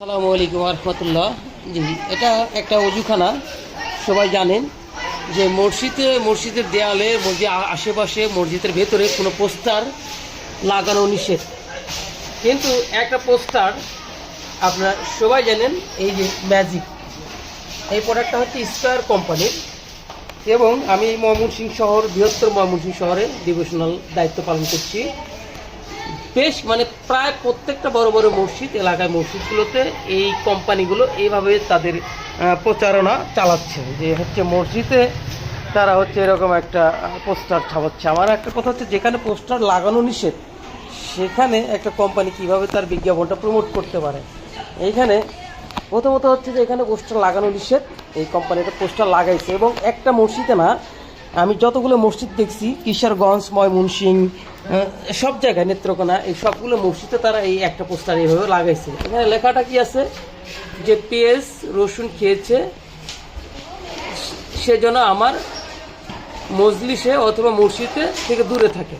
আসসালামু আলাইকুম রহমতুল্লাহ। জি, এটা একটা অজুখানা, সবাই জানেন যে মসজিদে, মসজিদের দেয়ালে, মসজিদ আশেপাশে, মসজিদের ভেতরে কোনো পোস্টার লাগানো নিষেধ। কিন্তু একটা পোস্টার, আপনার সবাই জানেন, এই যে ম্যাজিক। এই প্রোডাক্টটা হচ্ছে স্কোয়ার কোম্পানির এবং আমি ময়মনসিংহ শহর, বৃহত্তর ময়মনসিংহ শহরে ডিভিশনাল দায়িত্ব পালন করছি। বেশ মানে প্রায় প্রত্যেকটা বড় বড় মসজিদ এলাকায় মসজিদগুলোতে এই কোম্পানিগুলো এইভাবে তাদের প্রচারণা চালাচ্ছে। যে হচ্ছে মসজিদে তারা হচ্ছে এরকম একটা পোস্টার ছাপাচ্ছে। আমার একটা কথা হচ্ছে, যেখানে পোস্টার লাগানো নিষেধ, সেখানে একটা কোম্পানি কীভাবে তার বিজ্ঞাপনটা প্রমোট করতে পারে? এইখানে প্রথমত হচ্ছে যে এখানে পোস্টার লাগানো নিষেধ, এই কোম্পানিটা পোস্টার লাগাইছে এবং একটা মসজিদে না আমি যতগুলো মসজিদ দেখছি, কিশোরগঞ্জ, ময়মনসিং সব জায়গায় নেত্রকোনা, এই সবগুলো মসজিদে তারা এই একটা পোস্টার এইভাবে লাগাইছে। এখানে লেখাটা কি আছে? যে পেঁয়াজ, রসুন খেয়েছে সেজন্য আমার মজলিসে অথবা মসজিদে থেকে দূরে থাকে।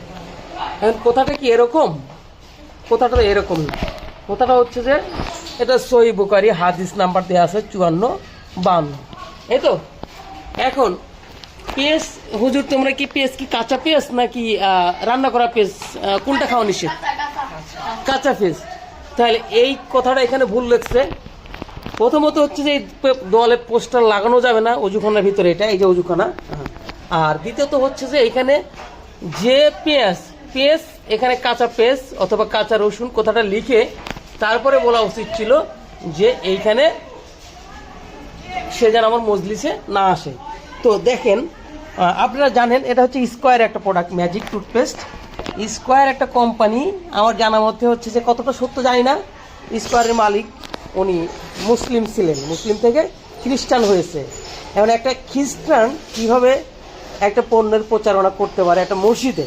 এখন কথাটা কি এরকম? কথাটা এরকম না। কথাটা হচ্ছে যে, এটা সই বুকারি, হাদিস নাম্বার দেওয়া আছে চুয়ান্ন, বান্ন। এই তো? এখন পেঁয়াজ? হুজুর, তোমরা কি পেঁয়াজ কি কাঁচা পেঁয়াজ নাকি রান্না করা পেঁয়াজ কোনটা খাওয়া নিষেধ? কাঁচা পেঁয়াজ। তাহলে এই কথাটা এখানে ভুল লেগছে। প্রথমত হচ্ছে যে দেওয়ালে পোস্টার লাগানো যাবে না, অজুখানার ভিতরে এটা, এই যে অজুখানা। আর দ্বিতীয়ত হচ্ছে যে এখানে যে পেঁয়াজ পেঁয়াজ, এখানে কাঁচা পেঁয়াজ অথবা কাঁচা রসুন কথাটা লিখে তারপরে বলা উচিত ছিল যে এইখানে সে যেন আমার মজলিসে না আসে। তো দেখেন আপনারা জানেন, এটা হচ্ছে স্কোয়ার একটা প্রোডাক্ট ম্যাজিক টুথপেস্ট স্কোয়ার একটা কোম্পানি আমার জানা মধ্যে হচ্ছে যে কতটা সত্য জানি না। স্কোয়ারের মালিক, উনি মুসলিম ছিলেন, মুসলিম থেকে খ্রিস্টান হয়েছে। এখন একটা খ্রিস্টান কীভাবে একটা পণ্যের প্রচারণা করতে পারে একটা মসজিদে?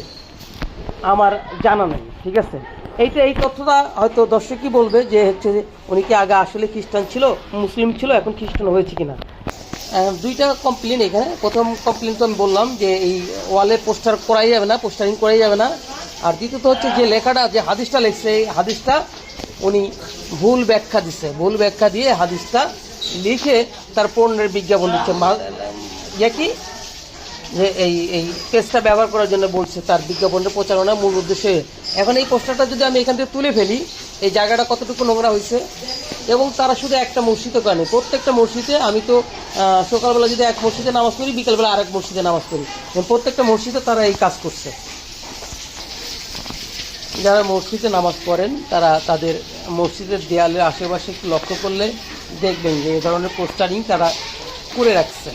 আমার জানা নেই, ঠিক আছে? এইটা, এই তথ্যটা হয়তো দর্শকই বলবে যে হচ্ছে উনি কি আগে আসলে খ্রিস্টান ছিল, মুসলিম ছিল, এখন খ্রিস্টান হয়েছে কিনা। দুইটা কমপ্লেন এখানে। প্রথম কমপ্লেন তো আমি বললাম যে এই ওয়ালে পোস্টার করাই যাবে না পোস্টারিং করাই যাবে না। আর দ্বিতীয়ত হচ্ছে যে লেখাটা, যে হাদিসটা লিখছে, এই হাদিসটা উনি ভুল ব্যাখ্যা দিচ্ছে ভুল ব্যাখ্যা দিয়ে হাদিসটা লিখে তার পণ্যের বিজ্ঞাপন দিচ্ছে। ইয়ে কি? যে এই এই পেজটা ব্যবহার করার জন্য বলছে তার বিজ্ঞাপনের প্রচারণা মূল উদ্দেশ্যে এখন এই পোস্টারটা যদি আমি এখান থেকে তুলে ফেলি, এই জায়গাটা কতটুকু নোংরা হয়েছে এবং তারা শুধু একটা মসজিদে করেনি প্রত্যেকটা মসজিদে আমি তো সকালবেলা যদি এক মসজিদে নামাজ পড়ি, বিকালবেলা আরেক মসজিদে নামাজ পড়ি। এবং প্রত্যেকটা মসজিদে তারা এই কাজ করছে। যারা মসজিদে নামাজ পড়েন, তারা তাদের মসজিদের দেয়ালের আশেপাশে একটু লক্ষ্য করলে দেখবেন যে এ ধরনের পোস্টারিং তারা করে রাখছে।